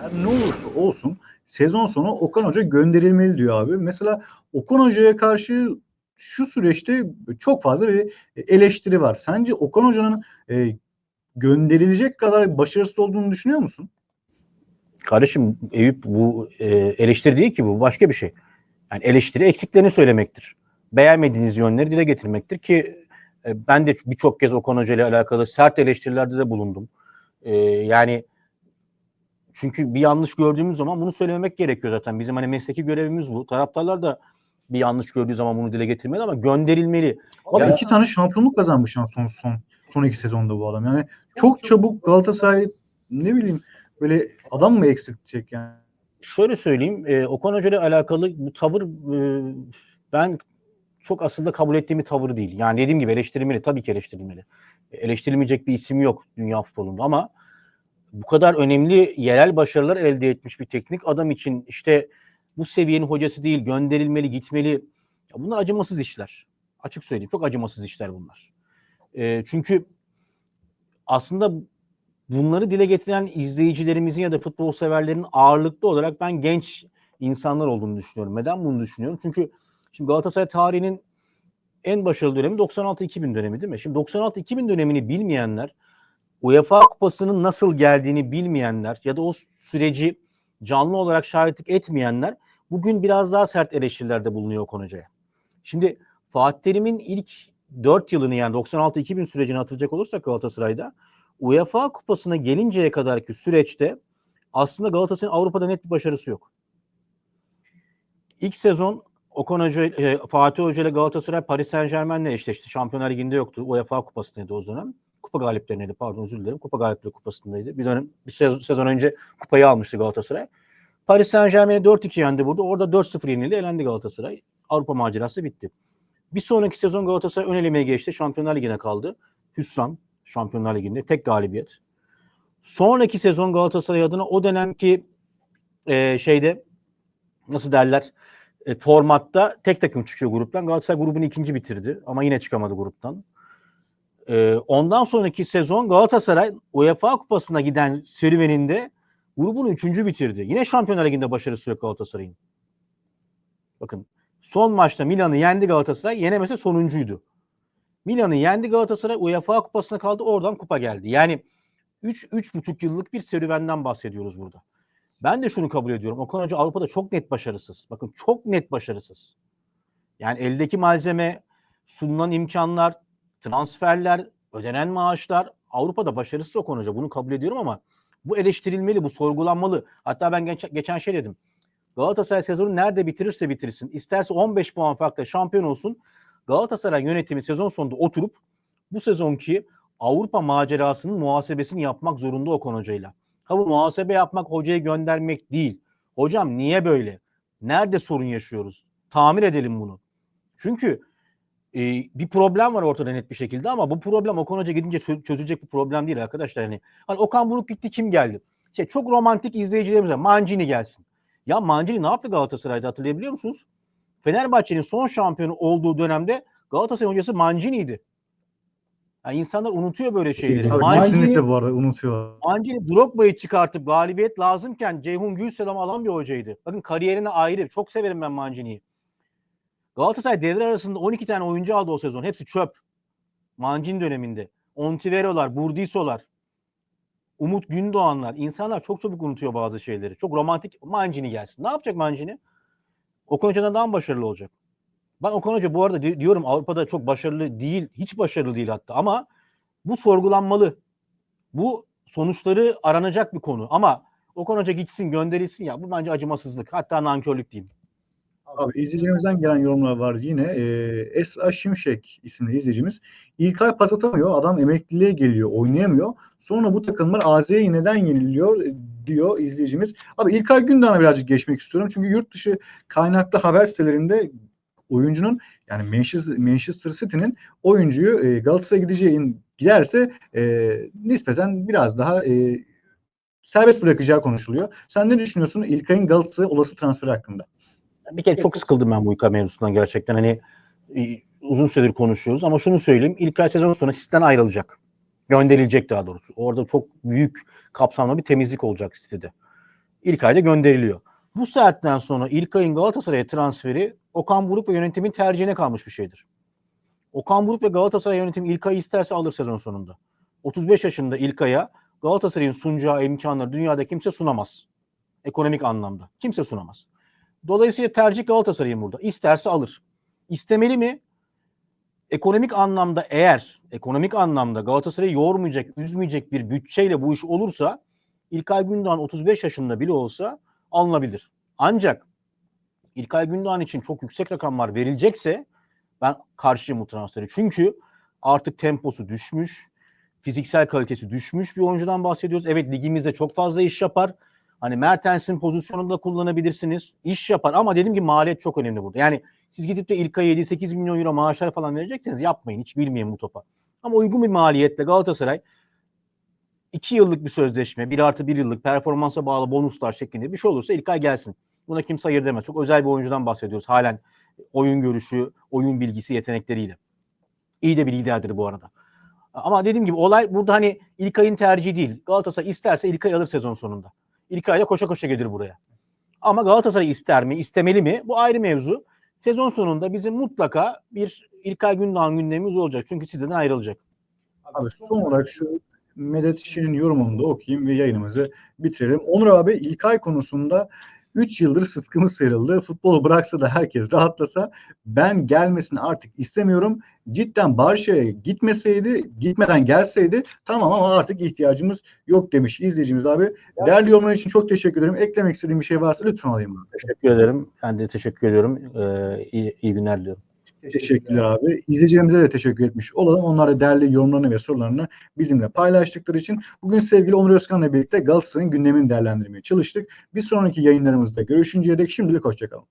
Her ne olursa olsun sezon sonu Okan Hoca gönderilmeli diyor abi. Mesela Okan Hoca'ya karşı şu süreçte çok fazla bir eleştiri var. Sence Okan Hoca'nın e, gönderilecek kadar başarısız olduğunu düşünüyor musun? Kardeşim Eyüp bu e, eleştiri değil ki bu başka bir şey. Yani eleştiri eksiklerini söylemektir. Beğenmediğiniz yönleri dile getirmektir ki e, ben de birçok kez Okan Hoca ile alakalı sert eleştirilerde de bulundum. E, yani çünkü bir yanlış gördüğümüz zaman bunu söylememek gerekiyor zaten. Bizim hani mesleki görevimiz bu. Taraftarlar da bir yanlış gördüğü zaman bunu dile getirmeli ama gönderilmeli. Abi Ya- iki tane şampiyonluk kazanmış yani son son son iki sezonda bu adam. Yani çok çabuk Galatasaray ne bileyim böyle adam mı eksiltecek yani? Şöyle söyleyeyim, e, Okan Hoca ile alakalı bu tavır e, ben çok aslında kabul ettiğim bir tavır değil. Yani dediğim gibi eleştirilmeli, tabii ki eleştirilmeli. Eleştirilmeyecek bir isim yok dünya futbolunda ama bu kadar önemli yerel başarılar elde etmiş bir teknik adam için işte bu seviyenin hocası değil, gönderilmeli, gitmeli. Ya bunlar acımasız işler. Açık söyleyeyim, çok acımasız işler bunlar. E, çünkü aslında bunları dile getiren izleyicilerimizin ya da futbol severlerin ağırlıklı olarak ben genç insanlar olduğunu düşünüyorum. Neden bunu düşünüyorum? Çünkü şimdi Galatasaray tarihinin en başarılı dönemi 96-2000 dönemi değil mi? Şimdi 96-2000 dönemini bilmeyenler, UEFA Kupası'nın nasıl geldiğini bilmeyenler ya da o süreci canlı olarak şahitlik etmeyenler bugün biraz daha sert eleştirilerde bulunuyor o konuya. Şimdi Fatih Terim'in ilk 4 yılını yani 96-2000 sürecini hatırlayacak olursak Galatasaray'da UEFA Kupası'na gelinceye kadarki süreçte aslında Galatasaray'ın Avrupa'da net bir başarısı yok. İlk sezon Okan Hoca, e, Fatih Hoca ile Galatasaray Paris Saint Germain'le eşleşti. Şampiyonlar Ligi'nde yoktu. UEFA Kupası'ndaydı o dönem. Kupa galiplerindeydi pardon özür dilerim. Kupa galipleri kupasındaydı. Bir dönem bir sezon, sezon önce kupayı almıştı Galatasaray. Paris Saint Germain'i 4-2 yendi burada. Orada 4-0 yenildi. Elendi Galatasaray. Avrupa macerası bitti. Bir sonraki sezon Galatasaray ön elemeye geçti. Şampiyonlar Ligi'ne kaldı. Hüsran Şampiyonlar Ligi'nde tek galibiyet. Sonraki sezon Galatasaray adına o dönemki e, şeyde nasıl derler e, formatta tek takım çıkıyor gruptan. Galatasaray grubunu ikinci bitirdi ama yine çıkamadı gruptan. E, ondan sonraki sezon Galatasaray UEFA Kupası'na giden serüveninde grubunu üçüncü bitirdi. Yine Şampiyonlar Ligi'nde başarısı yok Galatasaray'ın. Bakın son maçta Milan'ı yendi Galatasaray. Yenemese sonuncuydu. Milan'ı yendi Galatasaray UEFA Kupası'na kaldı. Oradan kupa geldi. Yani 3 3,5 yıllık bir serüvenden bahsediyoruz burada. Ben de şunu kabul ediyorum. Okan Hoca Avrupa'da çok net başarısız. Bakın çok net başarısız. Yani eldeki malzeme, sunulan imkanlar, transferler, ödenen maaşlar Avrupa'da başarısız Okan Hoca. Bunu kabul ediyorum ama bu eleştirilmeli, bu sorgulanmalı. Hatta ben geç, geçen şey dedim. Galatasaray sezonu nerede bitirirse bitirsin. İsterse 15 puan farkla şampiyon olsun. Galatasaray yönetimi sezon sonunda oturup bu sezonki Avrupa macerasının muhasebesini yapmak zorunda Okan Hoca'yla. Ha bu muhasebe yapmak hocayı göndermek değil. Hocam niye böyle? Nerede sorun yaşıyoruz? Tamir edelim bunu. Çünkü e, bir problem var ortada net bir şekilde ama bu problem Okan Hoca gidince çö- çözülecek bir problem değil arkadaşlar. Hani, hani Okan Buruk gitti kim geldi? Şey, çok romantik izleyicilerimiz var. Mancini gelsin. Ya Mancini ne yaptı Galatasaray'da hatırlayabiliyor musunuz? Fenerbahçe'nin son şampiyonu olduğu dönemde Galatasaray hocası Mancini'ydi. Yani insanlar unutuyor böyle şeyleri. Abi, Mancini, kesinlikle bu arada unutuyor. Mancini Drogba'yı çıkartıp galibiyet lazımken Ceyhun Gülselam'ı alan bir hocaydı. Bakın kariyerine ayrı. Çok severim ben Mancini'yi. Galatasaray devre arasında 12 tane oyuncu aldı o sezon. Hepsi çöp. Mancini döneminde. Ontivero'lar, Burdiso'lar, Umut Gündoğanlar. İnsanlar çok çabuk unutuyor bazı şeyleri. Çok romantik. Mancini gelsin. Ne yapacak Mancini? Okan Hoca'dan daha mı başarılı olacak? Ben Okan Hoca bu arada di- diyorum Avrupa'da çok başarılı değil. Hiç başarılı değil hatta. Ama bu sorgulanmalı. Bu sonuçları aranacak bir konu. Ama Okan Hoca gitsin gönderilsin ya. Bu bence acımasızlık. Hatta nankörlük diyeyim. Abi izleyicilerimizden gelen yorumlar var yine. Ee, Esra Şimşek isimli izleyicimiz. İlkay pas atamıyor. Adam emekliliğe geliyor. Oynayamıyor. Sonra bu takımlar AZ'ye neden yeniliyor e, diyor izleyicimiz. Abi İlkay Gündoğan'a birazcık geçmek istiyorum. Çünkü yurt dışı kaynaklı haber sitelerinde oyuncunun yani Manchester, City'nin oyuncuyu e, Galatasaray'a gideceği giderse e, nispeten biraz daha e, serbest bırakacağı konuşuluyor. Sen ne düşünüyorsun İlkay'ın Galatasaray olası transferi hakkında? Bir kere çok sıkıldım ben bu İlkay mevzusundan gerçekten. Hani e, uzun süredir konuşuyoruz ama şunu söyleyeyim. İlkay sezon sonra City'den ayrılacak. Gönderilecek daha doğrusu. Orada çok büyük kapsamlı bir temizlik olacak City'de. İlkay'da gönderiliyor. Bu saatten sonra İlkay'ın Galatasaray'a transferi Okan Buruk ve yönetimin tercihine kalmış bir şeydir. Okan Buruk ve Galatasaray yönetimi İlkay'ı isterse alır sezon sonunda. 35 yaşında İlkay'a Galatasaray'ın sunacağı imkanları dünyada kimse sunamaz. Ekonomik anlamda. Kimse sunamaz. Dolayısıyla tercih Galatasaray'ın burada. İsterse alır. İstemeli mi? Ekonomik anlamda eğer ekonomik anlamda Galatasaray'ı yormayacak, üzmeyecek bir bütçeyle bu iş olursa İlkay Gündoğan 35 yaşında bile olsa alınabilir. Ancak İlkay Gündoğan için çok yüksek rakamlar verilecekse ben karşıyım bu transferi. Çünkü artık temposu düşmüş, fiziksel kalitesi düşmüş bir oyuncudan bahsediyoruz. Evet ligimizde çok fazla iş yapar. Hani Mertens'in pozisyonunda kullanabilirsiniz. İş yapar ama dediğim gibi maliyet çok önemli burada. Yani siz gidip de İlkay'a 7-8 milyon euro maaşlar falan verecekseniz yapmayın. Hiç bilmeyin bu topa. Ama uygun bir maliyetle Galatasaray 2 yıllık bir sözleşme, 1 artı 1 yıllık performansa bağlı bonuslar şeklinde bir şey olursa İlkay gelsin. Buna kimse hayır demez. Çok özel bir oyuncudan bahsediyoruz. Halen oyun görüşü, oyun bilgisi, yetenekleriyle. İyi de bir liderdir bu arada. Ama dediğim gibi olay burada hani İlkay'ın tercihi değil. Galatasaray isterse İlkay alır sezon sonunda. İlkay da koşa koşa gelir buraya. Ama Galatasaray ister mi, istemeli mi? Bu ayrı mevzu. Sezon sonunda bizim mutlaka bir İlkay Gündoğan gündemimiz olacak. Çünkü sizden ayrılacak. Abi son olarak şu Medet İşçi'nin yorumunu da okuyayım ve yayınımızı bitirelim. Onur abi İlkay konusunda 3 yıldır sıtkımız sıyrıldı. Futbolu bıraksa da herkes rahatlasa ben gelmesini artık istemiyorum. Cidden Barşa'ya gitmeseydi, gitmeden gelseydi tamam ama artık ihtiyacımız yok demiş izleyicimiz abi. Değerli yorumlar için çok teşekkür ederim. Eklemek istediğim bir şey varsa lütfen alayım. Teşekkür ederim. Ben de teşekkür ediyorum. Ee, iyi, iyi günler diliyorum. Teşekkürler abi. İzleyicilerimize de teşekkür etmiş olalım. Onlar da değerli yorumlarını ve sorularını bizimle paylaştıkları için. Bugün sevgili Onur Özkan'la birlikte Galatasaray'ın gündemini değerlendirmeye çalıştık. Bir sonraki yayınlarımızda görüşünceye dek şimdilik hoşçakalın.